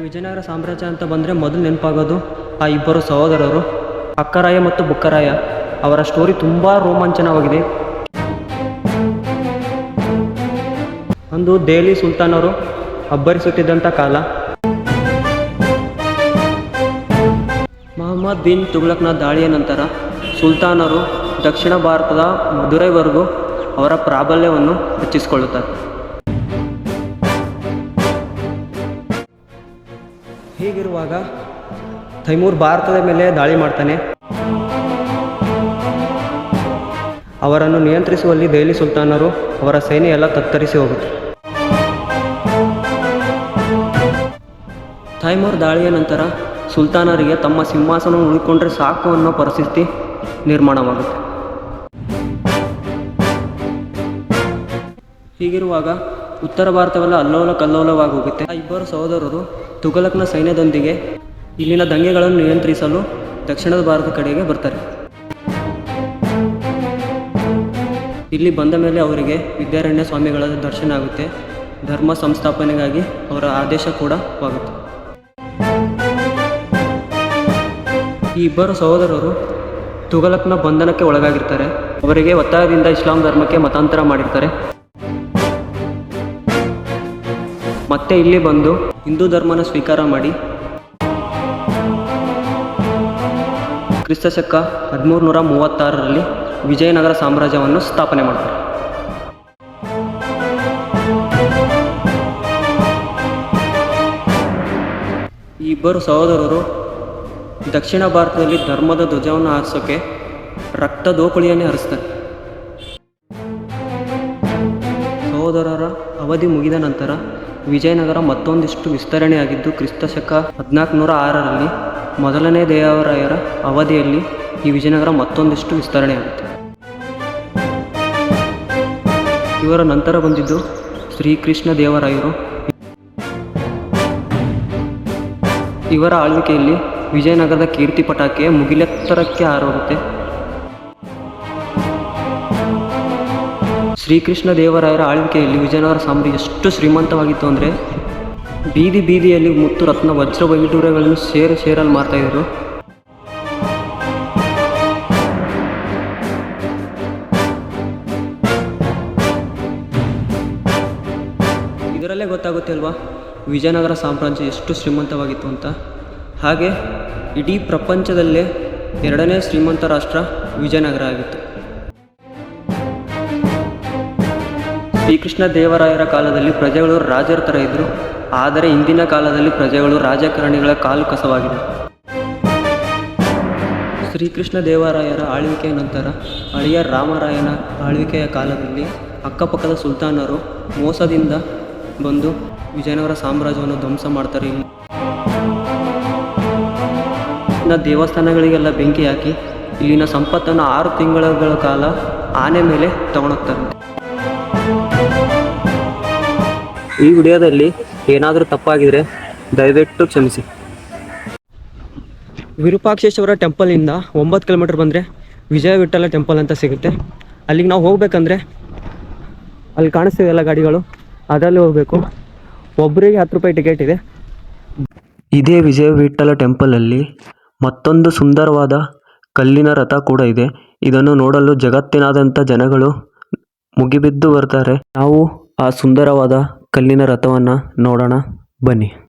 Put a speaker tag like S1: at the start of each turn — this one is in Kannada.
S1: ವಿಜಯನಗರ ಸಾಮ್ರಾಜ್ಯ ಅಂತ ಬಂದರೆ ಮೊದಲು ನೆನಪಾಗೋದು ಆ ಇಬ್ಬರು ಸಹೋದರರು ಅಕ್ಕರಾಯ ಮತ್ತು ಬುಕ್ಕರಾಯ. ಅವರ ಸ್ಟೋರಿ ತುಂಬ ರೋಮಾಂಚನವಾಗಿದೆ. ಅಂದು ದೆಹಲಿ ಸುಲ್ತಾನರು ಅಬ್ಬರಿಸುತ್ತಿದ್ದಂಥ ಕಾಲ. ಮಹಮ್ಮದ್ ಬಿನ್ ತುಗ್ಲಕ್ನ ದಾಳಿಯ ನಂತರ ಸುಲ್ತಾನರು ದಕ್ಷಿಣ ಭಾರತದ ಮಧುರೈವರೆಗೂ ಅವರ ಪ್ರಾಬಲ್ಯವನ್ನು ಹೆಚ್ಚಿಸಿಕೊಳ್ಳುತ್ತಾರೆ. ಹೀಗಿರುವಾಗ ತೈಮೂರ್ ಭಾರತದ ಮೇಲೆ ದಾಳಿ ಮಾಡ್ತಾನೆ. ಅವರನ್ನು ನಿಯಂತ್ರಿಸುವಲ್ಲಿ ದೆಹಲಿ ಸುಲ್ತಾನರು ಅವರ ಸೇನೆ ಎಲ್ಲ ತತ್ತರಿಸಿ ಹೋಗುತ್ತೆ ತೈಮೂರ್ ದಾಳಿಯ ನಂತರ ಸುಲ್ತಾನರಿಗೆ ತಮ್ಮ ಸಿಂಹಾಸನ ಉಳಿಕೊಂಡ್ರೆ ಸಾಕು ಅನ್ನೋ ಪರಿಸ್ಥಿತಿ ನಿರ್ಮಾಣವಾಗುತ್ತೆ. ಹೀಗಿರುವಾಗ ಉತ್ತರ ಭಾರತವೆಲ್ಲ ಅಲ್ಲೋಲ ಕಲ್ಲೋಲವಾಗುತ್ತೆ ಆ ಇಬ್ಬರು ಸಹೋದರರು ತುಘಲಕ್ನ ಸೈನ್ಯದೊಂದಿಗೆ ಇಲ್ಲಿನ ದಂಗೆಗಳನ್ನು ನಿಯಂತ್ರಿಸಲು ದಕ್ಷಿಣದ ಭಾರತ ಕಡೆಗೆ ಬರ್ತಾರೆ. ಇಲ್ಲಿ ಬಂದ ಮೇಲೆ ಅವರಿಗೆ ವಿದ್ಯಾರಣ್ಯ ಸ್ವಾಮಿಗಳ ದರ್ಶನ ಆಗುತ್ತೆ. ಧರ್ಮ ಸಂಸ್ಥಾಪನೆಗಾಗಿ ಅವರ ಆದೇಶ ಕೂಡ ಆಗುತ್ತೆ. ಈ ಇಬ್ಬರು ಸಹೋದರರು ತುಘಲಕ್ನ ಬಂಧನಕ್ಕೆ ಒಳಗಾಗಿರ್ತಾರೆ. ಅವರಿಗೆ ಒತ್ತಾಯದಿಂದ ಇಸ್ಲಾಂ ಧರ್ಮಕ್ಕೆ ಮತಾಂತರ ಮಾಡಿರ್ತಾರೆ. ಮತ್ತೆ ಇಲ್ಲಿ ಬಂದು ಹಿಂದೂ ಧರ್ಮನ ಸ್ವೀಕಾರ ಮಾಡಿ. ಕ್ರಿಸ್ತಶಕ ಹದಿಮೂರು ನೂರ ಮೂವತ್ತಾರರಲ್ಲಿ ವಿಜಯನಗರ ಸಾಮ್ರಾಜ್ಯವನ್ನು ಸ್ಥಾಪನೆ ಮಾಡ್ತಾರೆ. ಈ ಇಬ್ಬರು ಸಹೋದರರು ದಕ್ಷಿಣ ಭಾರತದಲ್ಲಿ ಧರ್ಮದ ಧ್ವಜವನ್ನು ಹಾರಿಸೋಕೆ ರಕ್ತ ದೋಕುಳಿಯನ್ನೇ ಹರಿಸ್ತಾರೆ. ಸಹೋದರರ ಅವಧಿ ಮುಗಿದ ನಂತರ ವಿಜಯನಗರ ಮತ್ತೊಂದಿಷ್ಟು ವಿಸ್ತರಣೆಯಾಗಿದ್ದು ಕ್ರಿಸ್ತಶಕ ಹದಿನಾಲ್ಕುನೂರ ಆರರಲ್ಲಿ ಮೊದಲನೇ ದೇವರಾಯರ ಅವಧಿಯಲ್ಲಿ ಈ ವಿಜಯನಗರ ಮತ್ತೊಂದಿಷ್ಟು ವಿಸ್ತರಣೆಯಾಗುತ್ತೆ. ಇವರ ನಂತರ ಬಂದಿದ್ದು ಶ್ರೀಕೃಷ್ಣ ದೇವರಾಯರು. ಇವರ ಆಳ್ವಿಕೆಯಲ್ಲಿ ವಿಜಯನಗರದ ಕೀರ್ತಿ ಪಟಾಕೆ ಮುಗಿಲೆತ್ತರಕ್ಕೆ ಹಾರೋಗುತ್ತೆ. ಶ್ರೀಕೃಷ್ಣ ದೇವರಾಯರ ಆಳ್ವಿಕೆಯಲ್ಲಿ ವಿಜಯನಗರ ಸಾಮ್ರಾಜ್ಯ ಎಷ್ಟು ಶ್ರೀಮಂತವಾಗಿತ್ತು ಅಂದರೆ ಬೀದಿ ಬೀದಿಯಲ್ಲಿ ಮುತ್ತು ರತ್ನ ವಜ್ರ ವೈಡೂರ್ಯಗಳನ್ನು ಸೇರು ಸೇರಲ್ಲಿ ಮಾರ್ತಾಯಿದ್ರು ಇದರಲ್ಲೇ ಗೊತ್ತಾಗುತ್ತೆ ಅಲ್ವಾ, ವಿಜಯನಗರ ಸಾಮ್ರಾಜ್ಯ ಎಷ್ಟು ಶ್ರೀಮಂತವಾಗಿತ್ತು ಅಂತ. ಹಾಗೆ ಇಡೀ ಪ್ರಪಂಚದಲ್ಲೇ ಎರಡನೇ ಶ್ರೀಮಂತ ರಾಷ್ಟ್ರ ವಿಜಯನಗರ ಆಗಿತ್ತು. ಶ್ರೀಕೃಷ್ಣ ದೇವರಾಯರ ಕಾಲದಲ್ಲಿ ಪ್ರಜೆಗಳು ರಾಜರ ಥರ ಇದ್ದರು ಆದರೆ ಇಂದಿನ ಕಾಲದಲ್ಲಿ ಪ್ರಜೆಗಳು ರಾಜಕಾರಣಿಗಳ ಕಾಲು ಕಸವಾಗಿದೆ. ಶ್ರೀಕೃಷ್ಣ ದೇವರಾಯರ ಆಳ್ವಿಕೆಯ ನಂತರ ಅಳಿಯ ರಾಮರಾಯನ ಆಳ್ವಿಕೆಯ ಕಾಲದಲ್ಲಿ ಅಕ್ಕಪಕ್ಕದ ಸುಲ್ತಾನರು ಮೋಸದಿಂದ ಬಂದು ವಿಜಯನಗರ ಸಾಮ್ರಾಜ್ಯವನ್ನು ಧ್ವಂಸ ಮಾಡ್ತಾರೆ. ಇಲ್ಲಿನ ದೇವಸ್ಥಾನಗಳಿಗೆಲ್ಲ ಬೆಂಕಿ ಹಾಕಿ ಇಲ್ಲಿನ ಸಂಪತ್ತನ್ನು ಆರು ತಿಂಗಳ ಕಾಲ ಆನೆ ಮೇಲೆ ತಗೊಂಡೋಗ್ತಾರೆ ಈ ವಿಡಿಯೋದಲ್ಲಿ ಏನಾದರೂ ತಪ್ಪಾಗಿದ್ರೆ ದಯವಿಟ್ಟು ಕ್ಷಮಿಸಿ. ವಿರೂಪಾಕ್ಷೇಶ್ವರ ಟೆಂಪಲಿಂದ ಒಂಬತ್ತು ಕಿಲೋಮೀಟ್ರ್ ಬಂದರೆ ವಿಜಯ ವಿಠಲ ಟೆಂಪಲ್ ಅಂತ ಸಿಗುತ್ತೆ. ಅಲ್ಲಿಗೆ ನಾವು ಹೋಗ್ಬೇಕಂದ್ರೆ ಅಲ್ಲಿ ಕಾಣಿಸ್ತಿದೆಯಲ್ಲ ಗಾಡಿಗಳು ಅದರಲ್ಲಿ ಹೋಗಬೇಕು. ಒಬ್ಬರಿಗೆ ಹತ್ತು ರೂಪಾಯಿ ಟಿಕೆಟ್ ಇದೆ. ಇದೇ ವಿಜಯ ವಿಠಲ ಟೆಂಪಲಲ್ಲಿ ಮತ್ತೊಂದು ಸುಂದರವಾದ ಕಲ್ಲಿನ ರಥ ಕೂಡ ಇದೆ. ಇದನ್ನು ನೋಡಲು ಜಗತ್ತಿನಾದಂಥ ಜನಗಳು ಮುಗಿಬಿದ್ದು ಬರ್ತಾರೆ. ನಾವು ಆ ಸುಂದರವಾದ ಕಲ್ಲಿನ ರಥವನ್ನು ನೋಡೋಣ. ಬನ್ನಿ.